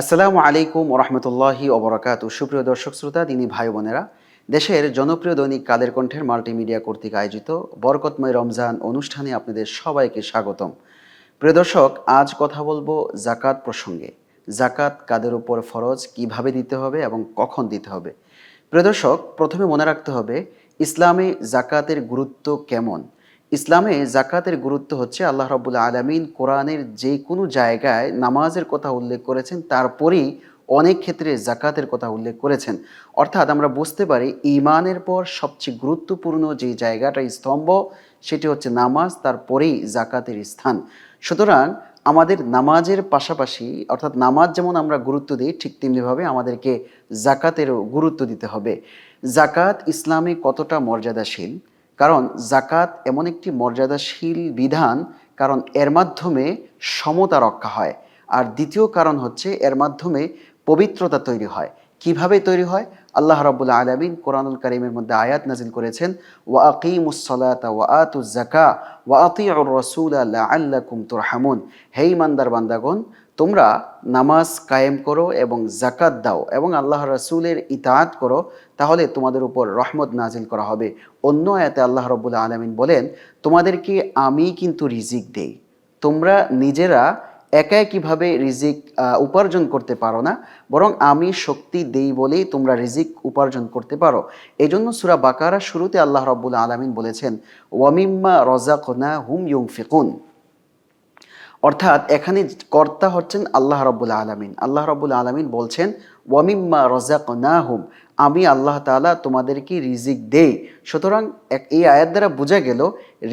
আসসালামু আলাইকুম ওরহমতুল্লাহি ওবরাকাত। সুপ্রিয় দর্শক শ্রোতা তিনি ভাই বোনেরা, দেশের জনপ্রিয় দৈনিক কাদের কণ্ঠের মাল্টিমিডিয়া কর্তৃক আয়োজিত বরকতময় রমজান অনুষ্ঠানে আপনাদের সবাইকে স্বাগতম। প্রিয় দর্শক, আজ কথা বলব জাকাত প্রসঙ্গে। জাকাত কাদের উপর ফরজ, কীভাবে দিতে হবে এবং কখন দিতে হবে? প্রিয় দর্শক, প্রথমে মনে রাখতে হবে, ইসলামে জাকাতের গুরুত্ব কেমন? ইসলামে জাকাতের গুরুত্ব হচ্ছে আল্লাহ রবুল আলমিন কোরআনের যে কোনো জায়গায় নামাজের কথা উল্লেখ করেছেন, তারপরেই অনেক ক্ষেত্রে জাকাতের কথা উল্লেখ করেছেন। অর্থাৎ আমরা বুঝতে পারি ইমানের পর সবচেয়ে গুরুত্বপূর্ণ যে জায়গাটা স্তম্ভ, সেটি হচ্ছে নামাজ, তারপরেই জাকাতের স্থান। সুতরাং আমাদের নামাজের পাশাপাশি, অর্থাৎ নামাজ যেমন আমরা গুরুত্ব দিই, ঠিক তেমনিভাবে আমাদেরকে জাকাতেরও গুরুত্ব দিতে হবে। জাকাত ইসলামে কতটা মর্যাদাশীল? কারণ জাকাত এমন একটি মর্যাদাশীল বিধান, কারণ এর মাধ্যমে সমতা রক্ষা হয়। আর দ্বিতীয় কারণ হচ্ছে এর মাধ্যমে পবিত্রতা তৈরি হয়। কীভাবে তৈরি হয়? আল্লাহ রাবুল আলমিন কোরআনুল করিমের মধ্যে আয়াত নাজিল করেছেন, ওয়া আকিমুসলাত ওয়া আতু জাকা ওয়া আতিউর রসুল আল্লাহ আল্লাহ কুমতুর হামুন হে ইমানদার বান্দাগণ তোমরা নামাজ কায়েম করো এবং জাকাত দাও এবং আল্লাহ রসুলের ইতাআত করো, তাহলে তোমাদের উপর রহমত নাজিল করা হবে। অন্য আয়াতে আল্লাহ রবুল আলমিন বলেন, তোমাদেরকে আমি কিন্তু রিজিক দেই। তোমরা নিজেরা একাই কীভাবে রিজিক উপার্জন করতে পারো না, বরং আমি শক্তি দেই বলেই তোমরা রিজিক উপার্জন করতে পারো। এই জন্য সুরা বাকারা শুরুতে আল্লাহ রব্বুল আলমিন বলেছেন ওয়ামিম্মা রজাকনা হুম ইউং ফিকুন অর্থাৎ এখানে কর্তা হচ্ছেন আল্লাহ রব্বুল আলমিন। আল্লাহ রব্বুল আলমিন বলছেন, ওয়ামিম্মা রজাক না হুম আমি আল্লাহ তালা তোমাদেরকে রিজিক দেই। সুতরাং এই আয়াত দ্বারা বোঝা গেল,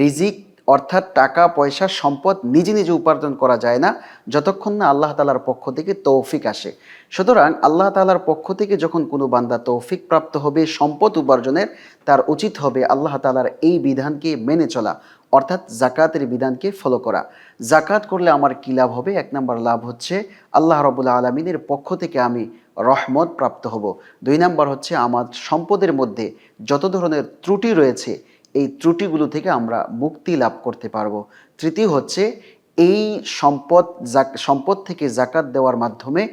রিজিক অর্থাৎ টাকা, পয়সা, সম্পদ নিজে নিজে উপার্জন করা যায় না, যতক্ষণ না আল্লাহ তালার পক্ষ থেকে তৌফিক আসে। সুতরাং আল্লাহ তালার পক্ষ থেকে যখন কোনো বান্দা তৌফিক প্রাপ্ত হবে, সম্পদ উপার্জনের, তার উচিত হবে আল্লাহ তালার এই বিধানকে মেনে চলা, অর্থাৎ জাকাতের বিধানকে ফলো করা। জাকাত করলে আমার কী লাভ হবে? এক নম্বর লাভ হচ্ছে আল্লাহ রবুল্লা আলমিনের পক্ষ থেকে আমি রহমত প্রাপ্ত হব। দুই নম্বর হচ্ছে আমার সম্পদের মধ্যে যত ধরনের ত্রুটি রয়েছে এই ত্রুটিগুলো থেকে আমরা মুক্তি লাভ করতে পারব। তৃতীয় হচ্ছে, এই সম্পদ সম্পদ থেকে জাকাত দেওয়ার মাধ্যমে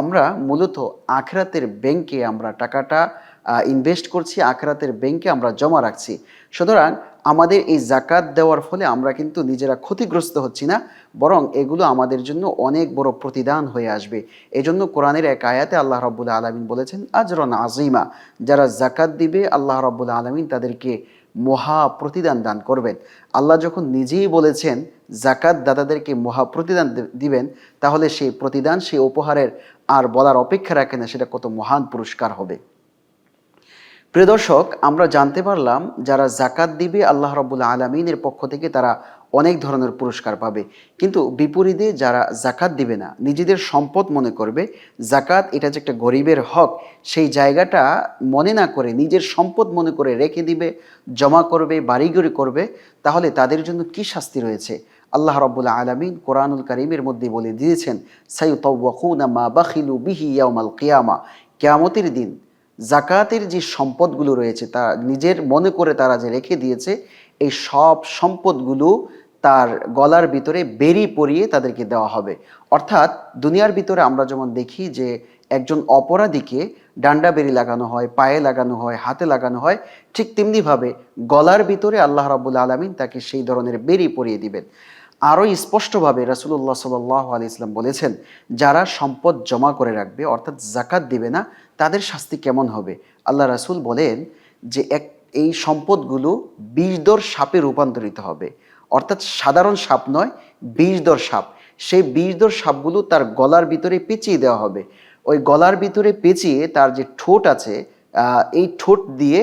আমরা মূলত আখরাতের ব্যাংকে আমরা টাকাটা ইনভেস্ট করছি, আখরাতের ব্যাংকে আমরা জমা রাখছি। সুতরাং আমাদের এই জাকাত দেওয়ার ফলে আমরা কিন্তু নিজেরা ক্ষতিগ্রস্ত হচ্ছি না, বরং এগুলো আমাদের জন্য অনেক বড় প্রতিদান হয়ে আসবে। এজন্য কোরআনের এক আয়াতে আল্লাহ রাব্বুল আলমিন বলেছেন, আজরন আজিমা যারা জাকাত দিবে, আল্লাহ রাব্বুল আলমিন তাদেরকে মহা প্রতিদান দান করবেন। আল্লাহ যখন নিজেই বলেছেন জাকাত দাতাদেরকে মহা প্রতিদান দিবেন, তাহলে সেই প্রতিদান, সেই উপহারের আর বলার অপেক্ষা রাখে না, সেটা কত মহান পুরস্কার হবে। প্রিয় দর্শক, আমরা জানতে পারলাম, যারা জাকাত দিবে, আল্লাহ রবুল্লা আলমিনের পক্ষ থেকে তারা অনেক ধরনের পুরস্কার পাবে। কিন্তু বিপরীতে যারা জাকাত দিবে না, নিজেদের সম্পদ মনে করবে, জাকাত এটা যে একটা গরিবের হক, সেই জায়গাটা মনে না করে, নিজের সম্পদ মনে করে রেখে দিবে, জমা করবে বাড়িগড়ি করবে, তাহলে তাদের জন্য কি শাস্তি রয়েছে? আল্লাহ রব্বুল আলমিন কোরআনুল করিমের মধ্যে বলে দিয়েছেন সাইউতাউকুনা মা বাখিলু বিহি ইয়াউমাল কিয়ামা। কেয়ামতের দিন জাকাতের যে সম্পদগুলো রয়েছে, তা নিজের মনে করে তারা যে রেখে দিয়েছে এই সব সম্পদগুলো তার গলার ভিতরে বেরি পরিয়ে তাদেরকে দেওয়া হবে। অর্থাৎ দুনিয়ার ভিতরে আমরা যেমন দেখি যে একজন অপরাধীকে ডান্ডা বেরি লাগানো হয়, পায়ে লাগানো হয়, হাতে লাগানো হয়, ঠিক তেমনিভাবে গলার ভিতরে আল্লাহ রাবুল আলমিন তাকে সেই ধরনের বেরি পরিয়ে দিবেন। আরও স্পষ্টভাবে রাসুল্লাহ সাল্লাহ আলি ইসলাম বলেছেন, যারা সম্পদ জমা করে রাখবে অর্থাৎ জাকাত দিবে না, তাদের শাস্তি কেমন হবে? আল্লাহ রাসুল বলেন যে এক এই সম্পদগুলো বিষদর সাপে রূপান্তরিত হবে। অর্থাৎ সাধারণ সাপ নয়, বিষদর সাপ। সেই বিষদর সাপগুলো তার গলার ভিতরে পেঁচিয়ে দেওয়া হবে। ওই গলার ভিতরে পেঁচিয়ে তার যে ঠোঁট আছে এই ঠোঁট দিয়ে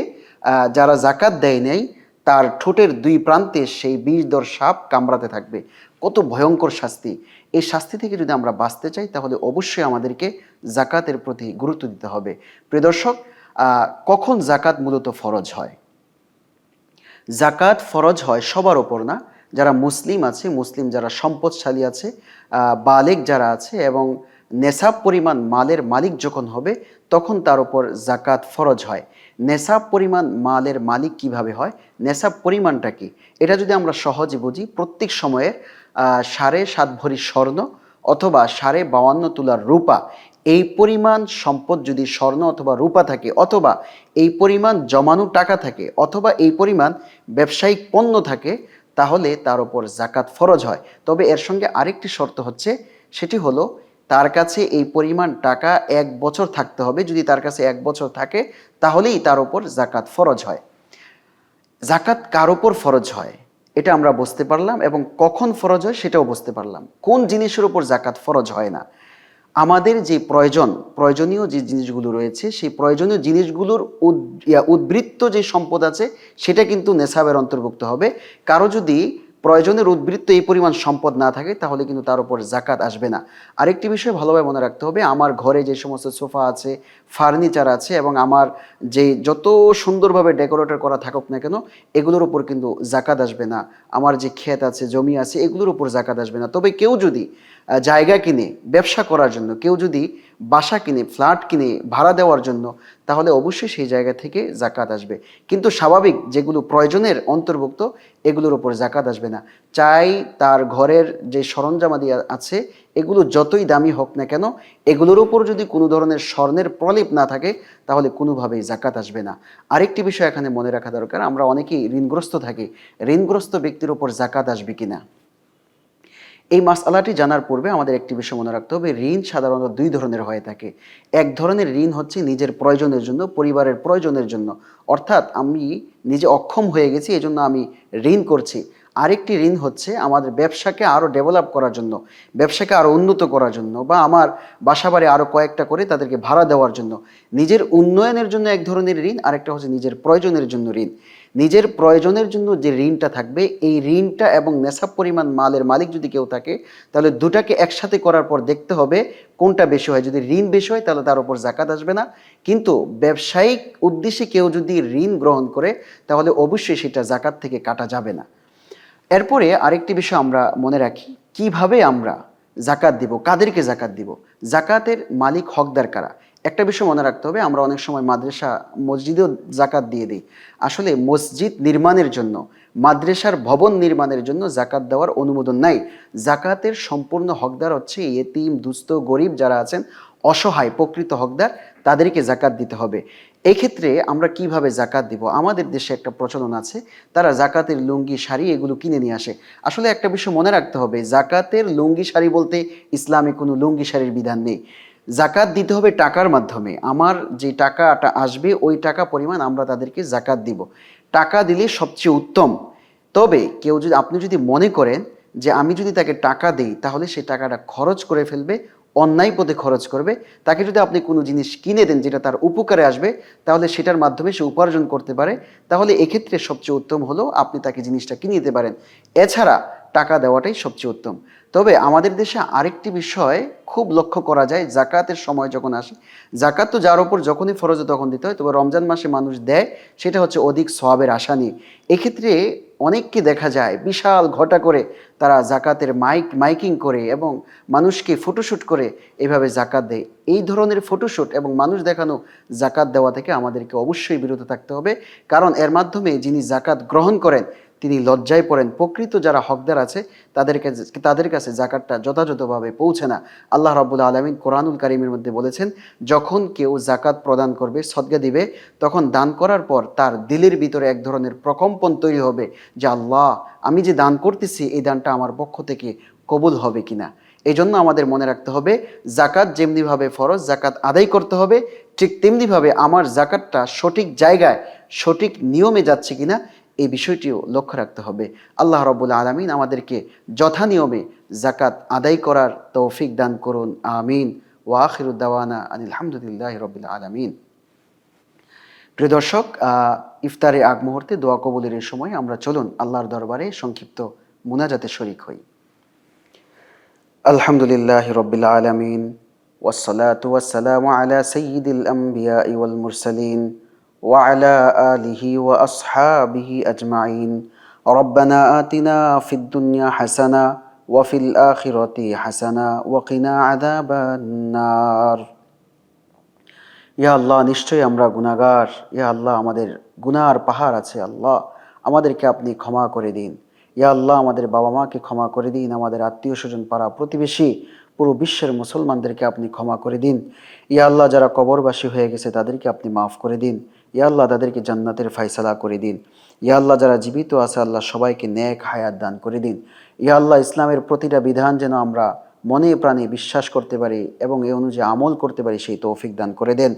যারা জাকাত দেয় নেই, তার ঠোঁটের দুই প্রান্তে সেই বিষদর সাপ কামড়াতে থাকবে। কত ভয়ঙ্কর শাস্তি। এই শাস্তি থেকে যদি আমরা বাঁচতে চাই, তাহলে অবশ্যই আমাদেরকে জাকাতের প্রতি গুরুত্ব দিতে হবে। প্রিয় দর্শক কখন জাকাত মূলত ফরজ হয়? জাকাত ফরজ হয় সবার ওপর না? যারা মুসলিম আছে মুসলিম যারা সম্পদশালী আছে বালেক যারা আছে এবং নেশাব পরিমাণ মালের মালিক যখন হবে তখন তার উপর জাকাত ফরজ হয়। নেশাব পরিমাণ মালের মালিক কীভাবে হয়? নেশাব পরিমাণটা কি? এটা যদি আমরা সহজে বুঝি প্রত্যেক সময়ে আহ, সাড়ে সাত ভরি স্বর্ণ অথবা সাড়ে বাউান্ন তুলার রূপা এই পরিমাণ সম্পদ যদি স্বর্ণ অথবা রূপা থাকে, অথবা এই পরিমাণ জমানো টাকা থাকে, অথবা এই পরিমাণ ব্যবসায়িক পণ্য থাকে, তাহলে তার উপর জাকাত ফরজ হয়। তবে এর সঙ্গে আরেকটি শর্ত হচ্ছে, সেটি হলো তার কাছে এই পরিমাণ টাকা এক বছর থাকতে হবে। যদি তার কাছে এক বছর থাকে, তাহলেই তার উপর জাকাত ফরজ হয়। জাকাত কার উপর ফরজ হয়? এটা আমরা বুঝতে পারলাম এবং কখন ফরজ হয় সেটাও বুঝতে পারলাম। কোন জিনিসের উপর জাকাত ফরজ হয় না? আমাদের যে প্রয়োজন, প্রয়োজনীয় যে জিনিসগুলো রয়েছে, সেই প্রয়োজনীয় জিনিসগুলোর উদ- উদ্বৃত্ত যে সম্পদ আছে, সেটা কিন্তু নেশাবের অন্তর্ভুক্ত হবে। কারও যদি প্রয়োজনের উদ্বৃত্ত এই পরিমাণ সম্পদ না থাকে, তাহলে কিন্তু তার উপর জাকাত আসবে না। আরেকটি বিষয় ভালোভাবে মনে রাখতে হবে, আমার ঘরে যে সমস্ত সোফা আছে, ফার্নিচার আছে এবং আমার যে যত সুন্দরভাবে ডেকোরেটর করা থাকুক না কেন, এগুলোর উপর কিন্তু জাকাত আসবে না। আমার যে ক্ষেত আছে, জমি আছে, এগুলোর উপর জাকাত আসবে না। তবে কেউ যদি জায়গা কিনে, ব্যবসা করার জন্য, কেউ যদি বাসা কিনে ফ্ল্যাট কিনে, ভাড়া দেওয়ার জন্য, তাহলে অবশ্যই সেই জায়গা থেকে জাকাত আসবে। কিন্তু স্বাভাবিক যেগুলো প্রয়োজনের অন্তর্ভুক্ত, এগুলোর উপর জাকাত আসবে না। চাই তার ঘরের যে সরঞ্জামাদি আছে, এগুলো যতই দামি হোক না কেন, এগুলোর উপর যদি কোনো ধরনের স্বর্ণের প্রলেপ না থাকে, তাহলে কোনোভাবেই জাকাত আসবে না। আরেকটি বিষয় এখানে মনে রাখা দরকার, আমরা অনেকেই ঋণগ্রস্ত থাকি। ঋণগ্রস্ত ব্যক্তির উপর জাকাত আসবে কিনা? এই মাসআলাটি জানার পূর্বে আমাদের একটি বিষয় মনে রাখতে হবে, ঋণ সাধারণত দুই ধরনের হয়ে থাকে। এক ধরনের ঋণ হচ্ছে নিজের প্রয়োজনের জন্য, পরিবারের প্রয়োজনের জন্য। অর্থাৎ আমি নিজে অক্ষম হয়ে গেছি, এজন্য আমি ঋণ করছি। আরেকটি ঋণ হচ্ছে আমাদের ব্যবসাকে আরও ডেভেলপ করার জন্য, ব্যবসাকে আরও উন্নত করার জন্য বা আমার বাসাবাড়ি আরও কয়েকটা করে তাদেরকে ভাড়া দেওয়ার জন্য। নিজের উন্নয়নের জন্য এক ধরনের ঋণ, আরেকটা হচ্ছে নিজের প্রয়োজনের জন্য ঋণ। নিজের প্রয়োজনের জন্য যে ঋণটা থাকবে, এই ঋণটা এবং নেশাব পরিমাণ মালের মালিক যদি কেউ থাকে, তাহলে দুটাকে একসাথে করার পর দেখতে হবে কোনটা বেশি হয়। যদি ঋণ বেশি হয়, তাহলে তার উপর জাকাত আসবে না। কিন্তু ব্যবসায়িক উদ্দেশ্যে কেউ যদি ঋণ গ্রহণ করে, তাহলে অবশ্যই সেটা জাকাত থেকে কাটা যাবে না। এরপরে আরেকটি বিষয় আমরা মনে রাখি, কীভাবে আমরা জাকাত দিব, কাদেরকে জাকাত দিব? জাকাতের মালিক হকদার কারা? একটা বিষয় মনে রাখতে হবে, আমরা অনেক সময় মাদ্রাসা মসজিদেও জাকাত দিয়ে দিই। আসলে মসজিদ নির্মাণের জন্য, মাদ্রাসার ভবন নির্মাণের জন্য জাকাত দেওয়ার অনুমোদন নাই। জাকাতের সম্পূর্ণ হকদার হচ্ছে এতিম, দুস্থ, গরিব যারা আছেন, অসহায়, প্রকৃত হকদার, তাদেরকে জাকাত দিতে হবে। এক্ষেত্রে আমরা কীভাবে জাকাত দিব? আমাদের দেশে একটা প্রচলন আছে, তারা জাকাতের লুঙ্গি, শাড়ি এগুলো কিনে নিয়ে আসে। আসলে একটা বিষয় মনে রাখতে হবে, জাকাতের লুঙ্গি, শাড়ি বলতে ইসলামে কোনো লুঙ্গি, শাড়ির বিধান নেই। জাকাত দিতে হবে টাকার মাধ্যমে। আমার যে টাকাটা আসবে, ওই টাকা পরিমাণ আমরা তাদেরকে জাকাত দিব। টাকা দিলে সবচেয়ে উত্তম। তবে কেউ যদি, আপনি যদি মনে করেন যে আমি যদি তাকে টাকা দেই, তাহলে সে টাকাটা খরচ করে ফেলবে, অন্যায় পথে খরচ করবে। তাকে যদি আপনি কোনো জিনিস কিনে দেন যেটা তার উপকারে আসবে, তাহলে সেটার মাধ্যমে সে উপার্জন করতে পারে। তাহলে এক্ষেত্রে সবচেয়ে উত্তম হলো আপনি তাকে জিনিসটা কিনে দিতে পারেন। এছাড়া টাকা দেওয়াটাই সবচেয়ে উত্তম। তবে আমাদের দেশে আরেকটি বিষয় খুব লক্ষ্য করা যায়, জাকাতের সময় যখন আসে, জাকাত তো যার উপর যখনই ফরজ তখন দিতে হয়, তবে রমজান মাসে মানুষ দেয়, সেটা হচ্ছে অধিক সওয়াবের আশা নিয়ে। এক্ষেত্রে অনেককে দেখা যায়, বিশাল ঘটা করে তারা জাকাতের মাইক, মাইকিং করে এবং মানুষকে ফটোশ্যুট করে এভাবে জাকাত দেয়। এই ধরনের ফটোশ্যুট এবং মানুষ দেখানো জাকাত দেওয়া থেকে আমাদেরকে অবশ্যই বিরত থাকতে হবে, কারণ এর মাধ্যমে যিনি জাকাত গ্রহণ করেন তিনি লজ্জায় পড়েন। প্রকৃত যারা হকদার আছে, তাদের কাছে তাদের কাছে জাকাতটা যথাযথভাবে পৌঁছে না। আল্লাহ রাবুল আলমিন কোরআনুল কারিমের মধ্যে বলেছেন, যখন কেউ জাকাত প্রদান করবে সদ্গা দিবে, তখন দান করার পর তার দিলের ভিতরে এক ধরনের প্রকম্পন তৈরি হবে যে, আল্লাহ, আমি যে দান করতেছি, এই দানটা আমার পক্ষ থেকে কবুল হবে কিনা? এই জন্য আমাদের মনে রাখতে হবে জাকাত যেমনিভাবে ফরজ জাকাত আদায় করতে হবে, ঠিক তেমনিভাবে আমার জাকাতটা সঠিক জায়গায়, সঠিক নিয়মে যাচ্ছে কিনা এই বিষয়টিও লক্ষ্য রাখতে হবে। আল্লাহ রবুল আলমিন আমাদেরকে যথানিয়মে জাকাত আদায় করার তৌফিক দান করুন, আমিন। ওয়াখিরুদ্দানা আনিলামদুলিল্লাহ রবিল আলমিন। প্রিয় দর্শক ইফতারে আগ মুহূর্তে দোয়া কবুলের সময় আমরা চলুন আল্লাহর দরবারে সংক্ষিপ্ত মুনাজাতে শরিক হই। আলহামদুলিল্লাহ রবিল আলমিন। ওয়াসালাত ওয়াসালাম আলা সঈদুল আম্বিয়া ইউল মুরসালিন। وعلى آله وأصحابه أجمعين ربنا آتنا في الدنيا حسنة وفي الآخرة حسنة وقنا عذاب النار ইয়া আল্লাহ নিশ্চয়ই আমরা গুনাহগার ইয়া আল্লাহ আমাদের গুনার পাহাড় আছে আল্লাহ আমাদেরকে আপনি ক্ষমা করে দিন ইয়া আল্লাহ আমাদের বাবা মাকে ক্ষমা করে দিন আমাদের আত্মীয় স্বজন পাড়া প্রতিবেশী পুরো বিশ্বের মুসলমানদেরকে আপনি ক্ষমা করে দিন ইয়া আল্লাহ যারা কবরবাসী হয়ে গেছে তাদেরকে আপনি মাফ করে দিন ইয়া আল্লাহ, তাদেরকে জান্নাতের ফাইসালা করে দিন। ইয়া আল্লাহ, যারা জীবিত আছে, আল্লাহ সবাইকে ন্যাক হায়াত দান করে দিন। ইয়া আল্লাহ, ইসলামের প্রতিটা বিধান যেন আমরা মনে প্রাণে বিশ্বাস করতে পারি এবং এই অনুযায়ী আমল করতে পারি, সেই তৌফিক দান করে দেন।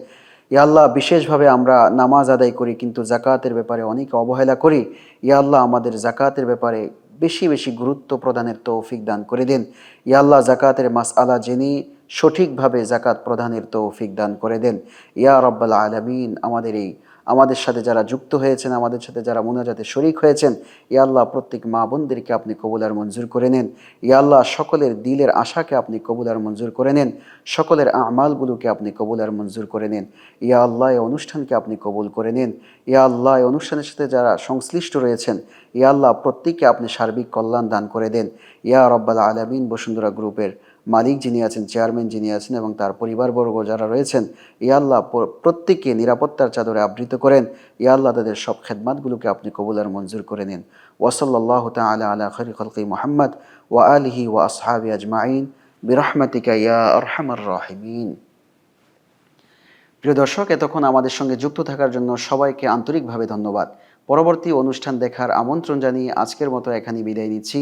ইয়া আল্লাহ, বিশেষভাবে আমরা নামাজ আদায় করি, কিন্তু জাকাতের ব্যাপারে অনেক অবহেলা করি। ইয়া আল্লাহ, আমাদের জাকাতের ব্যাপারে বেশি বেশি গুরুত্ব প্রদানের তৌফিক দান করে দেন। ইয়া আল্লাহ, জাকাতের মাস আলা জেনে সঠিকভাবে জাকাত প্রদানের তৌফিক দান করে দেন। ইয়া রব্বাল আলমিন, আমাদের এই আমাদের সাথে যারা যুক্ত হয়েছেন, আমাদের সাথে যারা মোনাজাতে শরিক হয়েছেন, ইয়া আল্লাহ, প্রত্যেক মা বোনদেরকে আপনি কবুলার মঞ্জুর করে নেন। ইয়া আল্লাহ, সকলের দিলের আশাকে আপনি কবুলার মঞ্জুর করে নেন। সকলের আমালগুলোকে আপনি কবুলার মঞ্জুর করে নেন। ইয়া আল্লাহ, এই অনুষ্ঠানকে আপনি কবুল করে নেন। ইয়া আল্লাহ, এই অনুষ্ঠানের সাথে যারা সংশ্লিষ্ট রয়েছেন, ইয়া আল্লাহ, প্রত্যেককে আপনি সার্বিক কল্যাণ দান করে দেন। ইয়া রব্বাল আলমিন বসুন্ধরা গ্রুপের মালিক যিনি আছেন, চেয়ারম্যান যিনি আছেন এবং তার পরিবারবর্গ যারা রয়েছেন ইয়া আল্লাহ প্রত্যেককে নিরাপত্তার চাদরে আবৃত করেন। ইয়া আল্লাহ তাদের সব খেদমাতগুলোকে আপনি কবুলার মঞ্জুর করে নিন। ওসল্লাহ তালা আলা খরি খলকি মোহাম্মদ ওয়া আলিহি ওয়া আসহাবি আজমাইন। বিরহমাতিকা ইয়া আরহামার রাহিমিন। প্রিয় দর্শক, এতক্ষণ আমাদের সঙ্গে যুক্ত থাকার জন্য সবাইকে আন্তরিকভাবে ধন্যবাদ। পরবর্তী অনুষ্ঠান দেখার আমন্ত্রণ জানিয়ে আজকের মতো এখানে বিদায় নিচ্ছি।